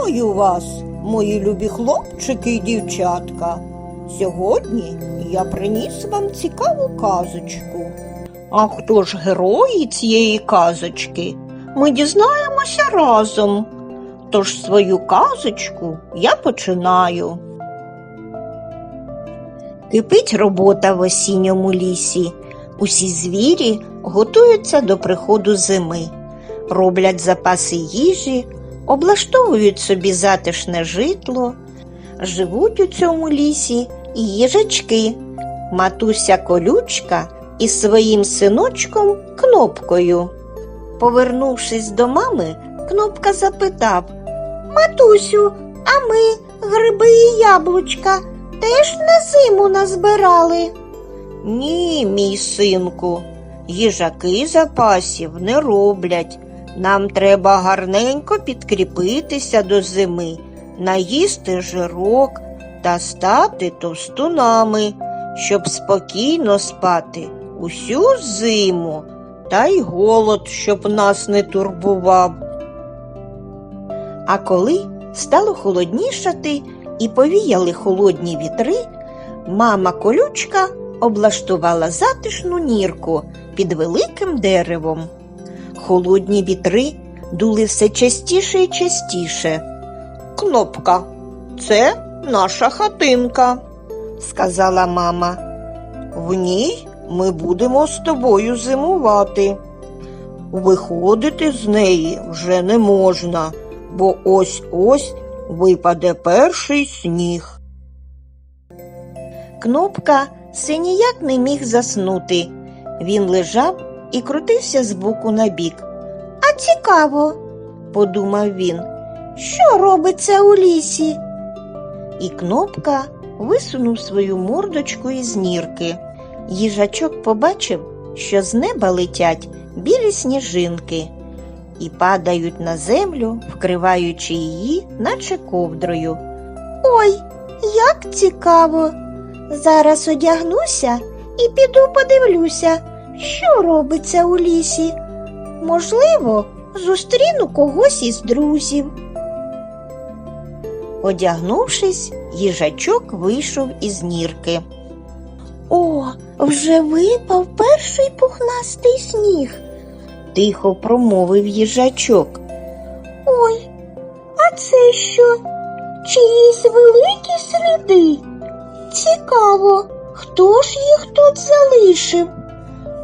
Вітаю вас, мої любі хлопчики і дівчатка. Сьогодні я приніс вам цікаву казочку. А хто ж герої цієї казочки? Ми дізнаємося разом. Тож свою казочку я починаю. Кипить робота в осінньому лісі. Усі звірі готуються до приходу зими, роблять запаси їжі, облаштовують собі затишне житло. Живуть у цьому лісі і їжачки, матуся колючка із своїм синочком кнопкою. Повернувшись до мами, кнопка запитав Матусю, а ми, гриби і яблучка, теж на зиму назбирали. Ні, мій синку, їжаки запасів не роблять. Нам треба гарненько підкріпитися до зими, наїсти жирок та стати товстунами, щоб спокійно спати усю зиму, та й голод, щоб нас не турбував. А коли стало холоднішати і повіяли холодні вітри, мама колючка облаштувала затишну нірку під великим деревом. Холодні вітри дули все частіше і частіше. Кнопка, це наша хатинка, сказала мама. В ній ми будемо з тобою зимувати. Виходити з неї вже не можна, бо ось ось випаде перший сніг. Кнопка все ніяк не міг заснути. Він лежав і крутився з боку на бік. А цікаво, подумав він, що робиться у лісі? І кнопка висунув свою мордочку із нірки. Їжачок побачив, що з неба летять білі сніжинки і падають на землю, вкриваючи її, наче ковдрою. Ой, як цікаво! Зараз одягнуся і піду подивлюся, що робиться у лісі. Можливо, зустріну когось із друзів. Одягнувшись, їжачок вийшов із нірки. О, вже випав перший пухнастий сніг, тихо промовив їжачок. Ой, а це що? Чиїсь великі сліди? Цікаво, хто ж їх тут залишив?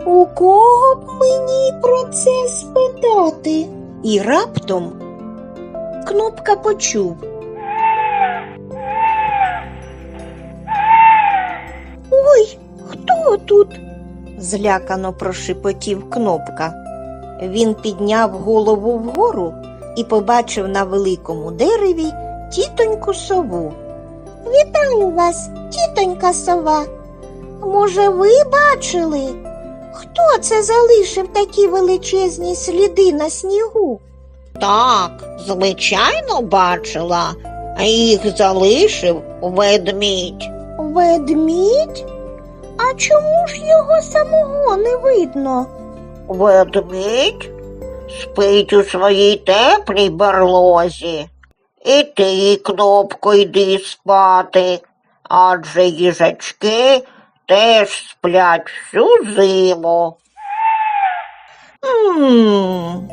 У кого б мені про це спитати? І раптом кнопка почув. Ой, хто тут? злякано прошепотів кнопка. Він підняв голову вгору і побачив на великому дереві тітоньку сову. Вітаю вас, тітонька сова. Може, ви бачили? Хто це залишив такі величезні сліди на снігу? Так, звичайно, бачила, їх залишив ведмідь. Ведмідь? А чому ж його самого не видно? Ведмідь спить у своїй теплій барлозі. І ти, кнопко, йди спати, адже їжачки теж сплять всю зиму. М,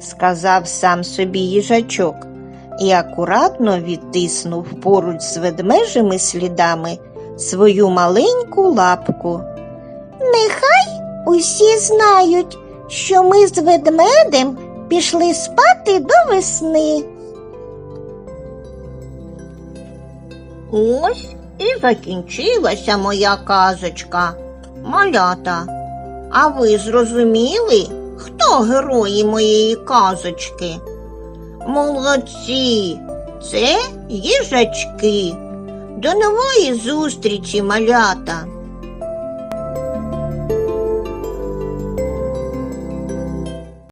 сказав сам собі їжачок і акуратно відтиснув поруч з ведмежими слідами свою маленьку лапку. Нехай усі знають, що ми з ведмедем пішли спати до весни. Ось і закінчилася моя казочка. Малята, а ви зрозуміли, хто герої моєї казочки? Молодці, це їжачки. До нової зустрічі, малята!